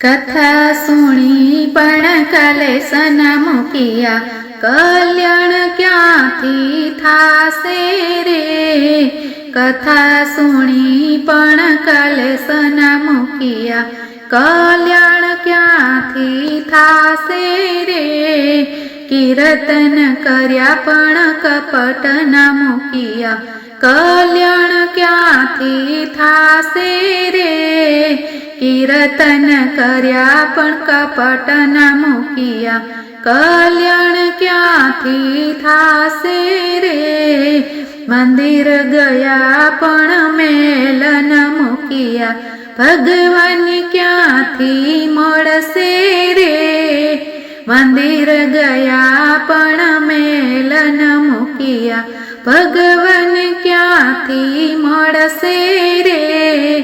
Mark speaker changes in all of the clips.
Speaker 1: કથા સુણી પણ કલેસના મૂકિયા. કલ્યાણ ક્યાંથી થાશે રે? કથા સુણી પણ કલેસના મૂકિયા. કલ્યાણ ક્યાંથી થાશે રે? કીર્તન કર્યા પણ કપટ ના મૂકિયા. કલ્યાણ ક્યાંથી થાશે રે? કીર્તન કર્યા પણ કપટ ના મૂકિયા. કલ્યાણ ક્યાંથી થાશે રે? મંદિર ગયા પણ મેલ ન મૂકિયા. ભગવાન ક્યાંથી મળશે રે? મંદિર ગયા પણ મેલ ન મૂકિયા. ભગવાન ક્યાંથી મળશે રે?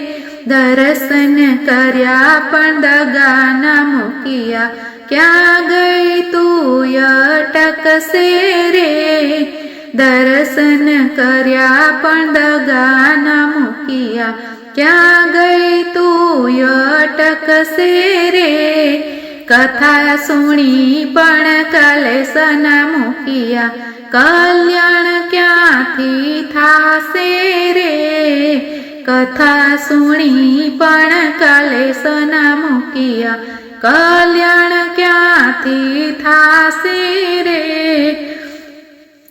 Speaker 1: દર્શન કર્યા પણ દગા ના મૂકિયા. ક્યાં ગઈ તું અટકશે રે? દર્શન કર્યા પણ દગા ના મૂકિયા. ક્યાં ગઈ તું અટકશે રે? કથા સુણી પણ કલેસના મૂકિયા. કલ્યાણ ક્યાંથી થાશે રે? કથા સુણી પણ કલેસના મૂકિયા. કલ્યાણ ક્યાંથી થાશે રે?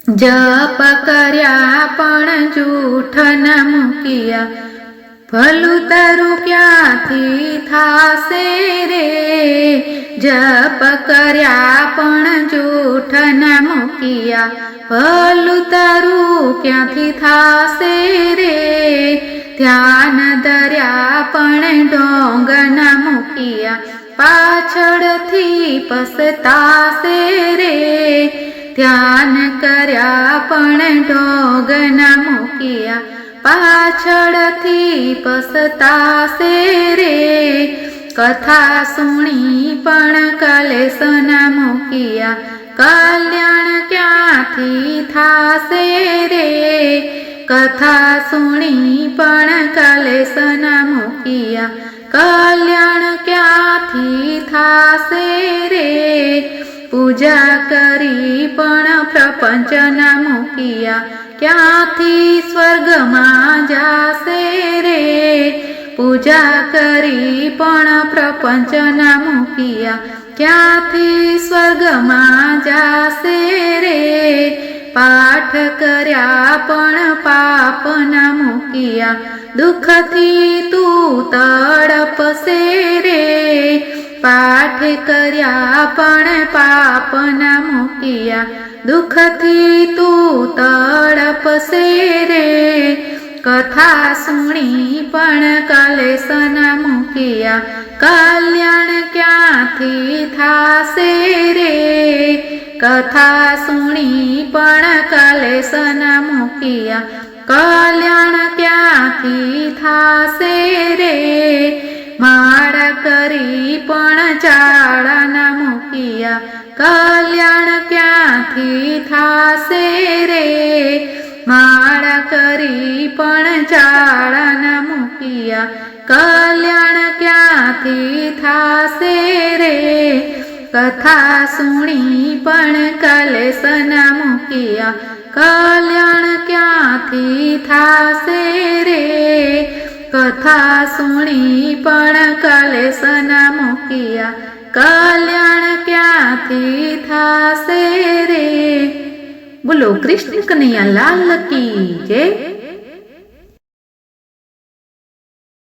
Speaker 1: જપ કર્યા પણ જૂઠ ન મૂકિયા. ભલું તારું ક્યાંથી થાશે રે? જપ કર્યા પણ જૂઠ ન મૂકિયા. ભલું તારું ક્યાંથી થાશે રે? ધ્યાન ધર્યા પણ ઢોંગ ન મૂકિયા. પાછળથી પસતાશે રે? ધ્યાન કર્યા પણ ઢોગ ન મૂકિયા. પાછળથી પસતાશે રે. કથા સુણી પણ કલેશના મૂકિયા. કલ્યાણ ક્યાંથી થાશે રે? કથા સુણી પણ કલેશના મૂકિયા. કલ્યાણ ક્યાંથી થાશે રે? પૂજા કરી પણ પ્રપંચ ના મૂકિયા. ક્યાંથી સ્વર્ગમાં જાશે રે? પૂજા કરી પણ પ્રપંચ ના મૂકિયા. ક્યાંથી સ્વર્ગમાં જાશે રે? પાઠ કર્યા પણ પાપ ના મૂકિયા. દુઃખથી તું તડપશે રે. પાઠ કર્યા, પણ પાપ ના મૂકિયા. દુઃખથી તું તડપશે રે. કથા સુણી પણ કલેશ મૂક્યા. કલ્યાણ ક્યાંથી થાશે રે? કથા સુણી પણ કલેશ ના મૂકિયા. કલ્યાણ ક્યાંથી થાશે રે? પણ ચાળા ના મૂકિયા કલ્યાણ ક્યાંથી થાશે રે? માળા કરી પણ ચાળા ના મૂકિયા કલ્યાણ ક્યાંથી થાશે રે? કથા સુણી પણ કલેશ ના મૂકિયા કલ્યાણ ક્યાંથી થાશે રે? કથા સુણી પણ કલેશ ના મૂકિયા. કલ્યાણ ક્યાંથી થાશે રે? બોલો, કૃષ્ણ કનૈયા, લાલ કી જય.